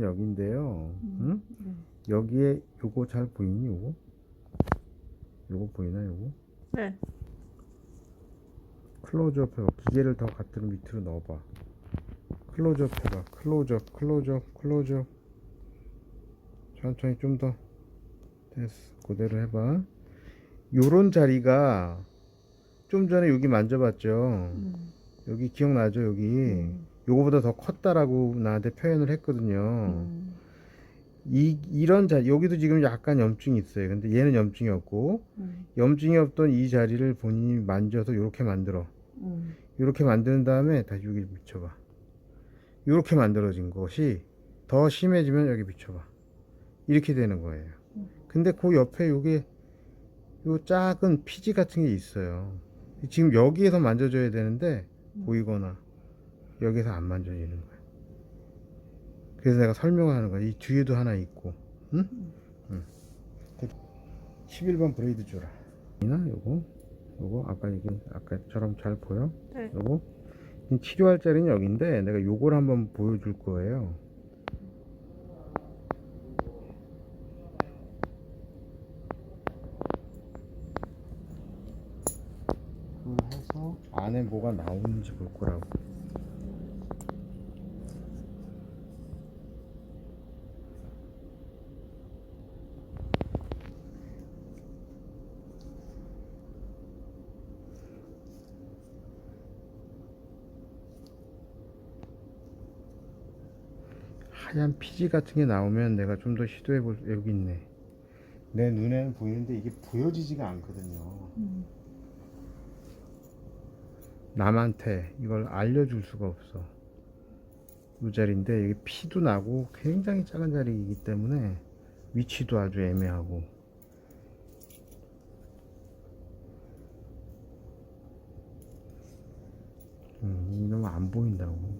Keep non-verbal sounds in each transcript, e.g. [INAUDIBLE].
여기인데요. 응? 네. 여기에 요거 잘 보이니 요거? 요거 보이나 요거? 네. 클로즈업 해봐. 기계를 더 갖다 밑으로 넣어봐. 클로즈업 해봐. 클로즈업, 클로즈업, 클로즈업. 천천히 좀 더. 됐어. 그대로 해봐. 요런 자리가 좀 전에 여기 만져봤죠? 음. 여기 기억나죠? 여기. 음. 요거보다 더 컸다라고 나한테 표현을 했거든요. 음. 이, 이런 자리, 여기도 지금 약간 염증이 있어요. 근데 얘는 염증이 없고, 음. 염증이 없던 이 자리를 본인이 만져서 이렇게 만들어. 음. 이렇게 만든 다음에 다시 여기 붙여봐. 이렇게 만들어진 것이 더 심해지면 여기 붙여봐. 이렇게 되는 거예요. 근데 그 옆에 요게 요 작은 피지 같은 게 있어요. 지금 여기에서 만져줘야 되는데 보이거나 여기서 안 만져지는 거야. 그래서 내가 설명을 하는 거야. 이 뒤에도 하나 있고, 응? 응. 11번 브레이드 줘라. 이나 요거, 요거 아까 이게 아까처럼 잘 보여? 네. 요거 이 치료할 자리는 여기인데 내가 요걸 한번 보여줄 거예요. 해서 안에 뭐가 나오는지 볼 거라고. 하얀 피지 같은 게 나오면 내가 좀 더 시도해 볼 여기 있네. 내 눈에는 보이는데 이게 보여지지가 않거든요. 음. 남한테 이걸 알려줄 수가 없어. 이 자리인데 이게 피도 나고 굉장히 작은 자리이기 때문에 위치도 아주 애매하고. 음, 이놈 안 보인다고.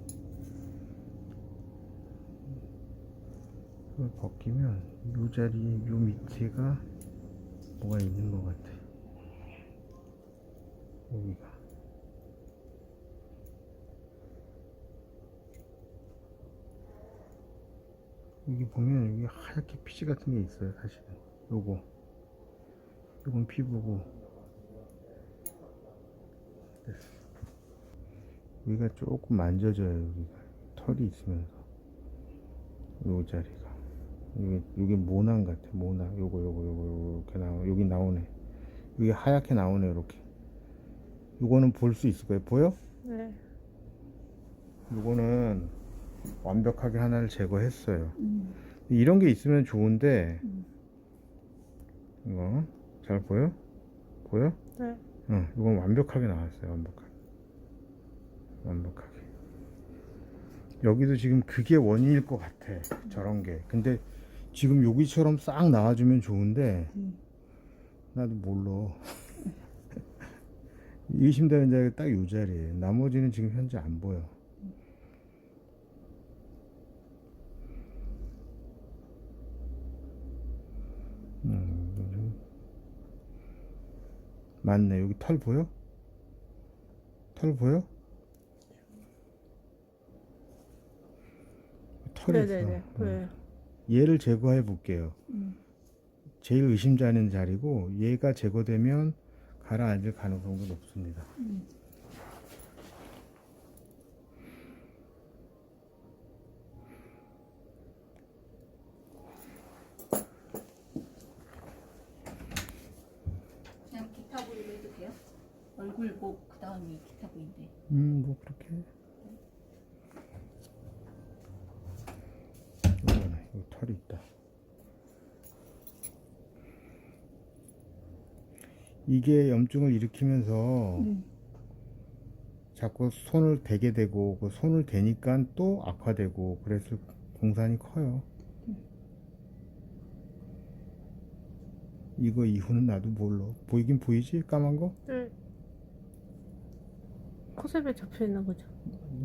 이걸 벗기면 이 자리 요 밑에가 뭐가 있는 것 같아. 여기가. 여기 보면 여기 하얗게 피지 같은 게 있어요 사실은. 요거. 요건 피부고. 됐어 여기가 조금 만져져요 여기가. 털이 있으면서. 요 자리가 여기 여기 모낭 같아 모낭 요거 요거 요거 이렇게 나오 여기 나오네 여기 하얗게 나오네 이렇게 요거는 볼 수 있을 거예요 보여? 네. 요거는 완벽하게 하나를 제거했어요 음. 이런 게 있으면 좋은데 음. 이거 잘 보여? 보여? 네. 응, 이건 완벽하게 나왔어요. 완벽하게. 완벽하게. 여기도 지금 그게 원인일 것 같아. 저런 게. 근데 지금 여기처럼 싹 나와주면 좋은데 음. 나도 몰라. [LAUGHS] 의심되는 자리가 딱 이 자리에. 나머지는 지금 현재 안 보여. 음, 맞네. 여기 털 보여? 털 보여? 털이 있어. 네네네. 어. 보여요. 얘를 제거해 볼게요. 음. 제일 의심자는 자리고 얘가 제거되면 가라앉을 가능성도 높습니다. 음. 그냥 기타 부위로 해도 돼요? 얼굴 목 그 다음이 기타 부위인데 음, 뭐 그렇게. 이거네, 여기 털이 있다. 이게 염증을 일으키면서 음. 자꾸 손을 대게 되고 그 손을 대니까 또 악화되고 그래서 공산이 커요. 이거 이후는 나도 몰라. 보이긴 보이지? 까만 거? 네. 코셉에 잡혀 있는 거죠.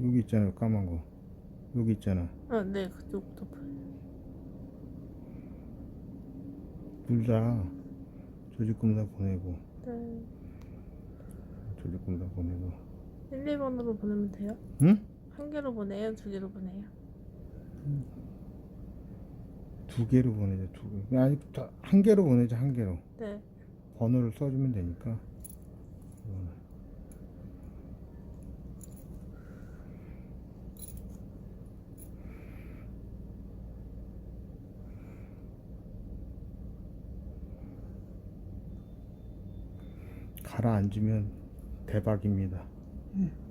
여기 있잖아, 까만 거. 여기 있잖아. 아, 네. 그쪽도 보여요. 둘다 조직검사 보내고, 네. 전리품다 보내고 1, 2번으로 보내면 돼요? 응? 한 개로 보내요? 두 개로 보내요? 두 개로 보내자 두 개. 아니 한 개로 보내자 한 개로. 네. 번호를 써주면 되니까. 이거는. 가라앉으면 대박입니다. 음.